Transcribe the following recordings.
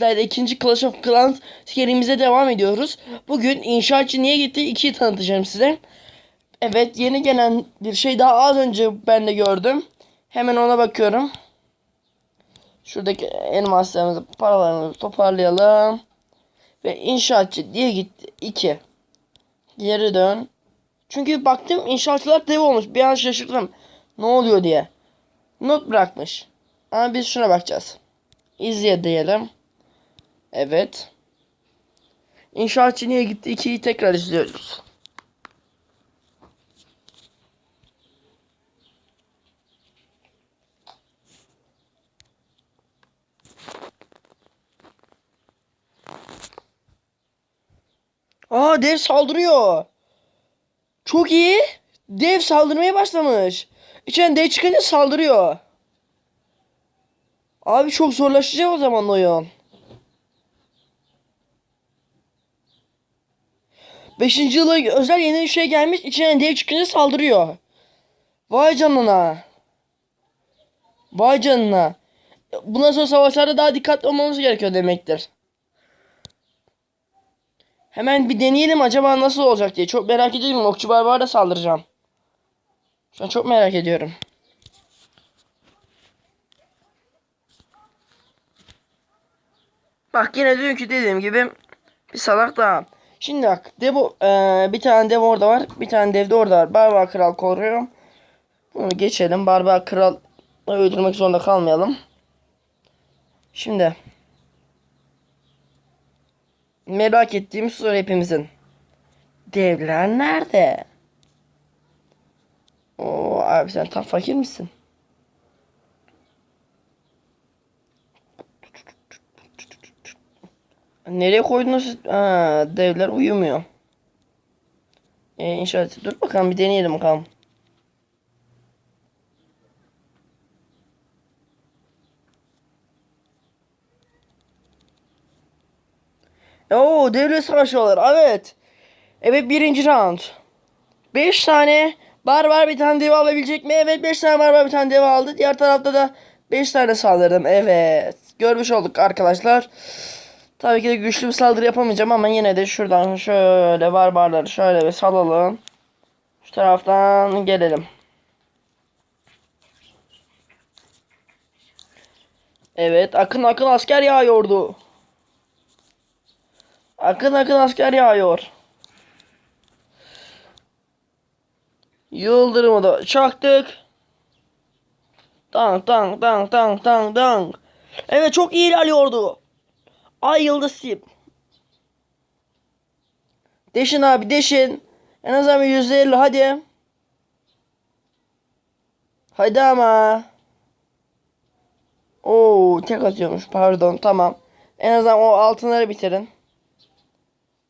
sizlerle ikinci Clash of Clans serimize devam ediyoruz. Bugün inşaatçı niye gitti 2'yi tanıtacağım size. Evet yeni gelen bir şey daha az önce ben de gördüm. Hemen ona bakıyorum. Şuradaki elmaslarımızı paralarımızı toparlayalım. Ve inşaatçı diye gitti 2. Geri dön. Çünkü baktım inşaatçılar dev olmuş. Bir an şaşırdım. Ne oluyor diye. Not bırakmış. Ama biz şuna bakacağız. İzle diyelim. Evet. İnşaatçı niye gitti? 2'yi tekrar izliyoruz. Aa dev saldırıyor. Çok iyi. Dev saldırmaya başlamış. İçen dev çıkınca saldırıyor. Abi çok zorlaşacak o zaman oyun. Beşinci yıla özel yeni bir şey gelmiş. İçinden dev çıkınca saldırıyor. Vay canına. Vay canına. Bundan sonra savaşlarda daha dikkatli olmamız gerekiyor demektir. Hemen bir deneyelim acaba nasıl olacak diye. Çok merak ediyorum. Okçu barbara da saldıracağım. Şu an çok merak ediyorum. Bak yine dünkü dediğim gibi bir salak daha. Şimdi bak dev, eee, bir tane dev orada var. Bir tane dev de orada var. Barbar kral koruyor. Bunu geçelim. Barbar kral öldürmek zorunda kalmayalım. Şimdi merak ettiğimiz soru hepimizin. Devler nerede? Oo abi sen tam fakir misin? Nereye koydunuz? Ha, devler uyumuyor. Ee, inşaat. Dur bakalım bir deneyelim bakalım. Oo devlet savaşıyorlar. Evet. Evet birinci round. 5 tane barbar bir tane dev alabilecek mi? Evet 5 tane barbar bir tane dev aldı. Diğer tarafta da 5 tane saldırdım. Evet. Görmüş olduk arkadaşlar. Tabii ki de güçlü bir saldırı yapamayacağım ama yine de şuradan şöyle barbarları şöyle bir salalım. Şu taraftan gelelim. Evet akın akın asker yağıyordu. Akın akın asker yağıyor. Yıldırımı da çaktık. Tank tank tank tank tank tank. Evet çok iyi ilerliyordu. Ay yıldız tip. Deşin abi deşin. En azından bir yüzde elli hadi. Hadi ama. Oo tek atıyormuş pardon tamam. En azından o altınları bitirin.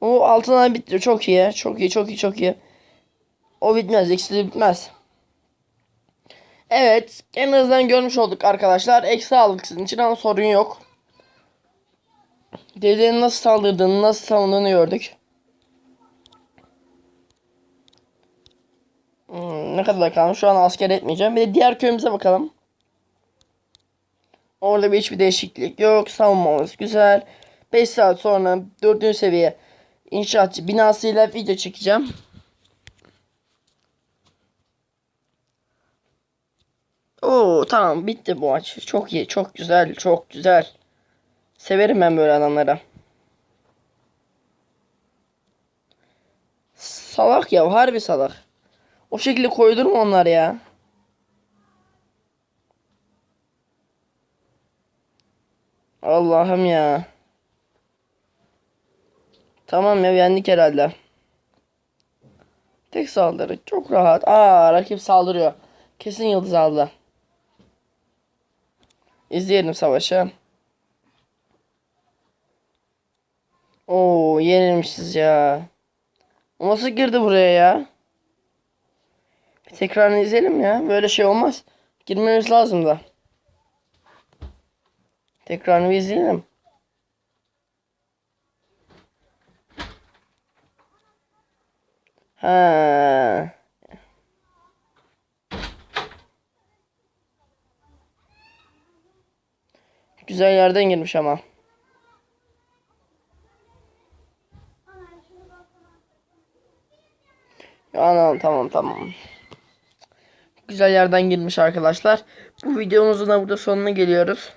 O altınları bitti çok iyi çok iyi çok iyi çok iyi. O bitmez de bitmez. Evet en azından görmüş olduk arkadaşlar. Eksi aldık sizin için ama sorun yok. Devlerin nasıl saldırdığını, nasıl savunduğunu gördük. Hmm, ne kadar kalmış? Şu an asker etmeyeceğim. Bir de diğer köyümüze bakalım. Orada bir hiçbir değişiklik yok. Savunmamız güzel. 5 saat sonra 4. seviye inşaatçı binasıyla video çekeceğim. Oo tamam bitti bu maç. Çok iyi, çok güzel, çok güzel. Severim ben böyle adamları. Salak ya harbi salak. O şekilde koydurma onlar ya. Allah'ım ya. Tamam ya yendik herhalde. Tek saldırı çok rahat. Aa rakip saldırıyor. Kesin yıldız aldı. İzleyelim savaşı. Oo yenilmişiz ya. O nasıl girdi buraya ya? Bir tekrarını izleyelim ya. Böyle şey olmaz. Girmemiz lazım da. Tekrarını izleyelim. Ha. Güzel yerden girmiş ama. Anam tamam tamam. Güzel yerden girmiş arkadaşlar. Bu videomuzun da burada sonuna geliyoruz.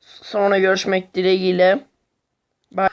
Sonra görüşmek dileğiyle. Bye.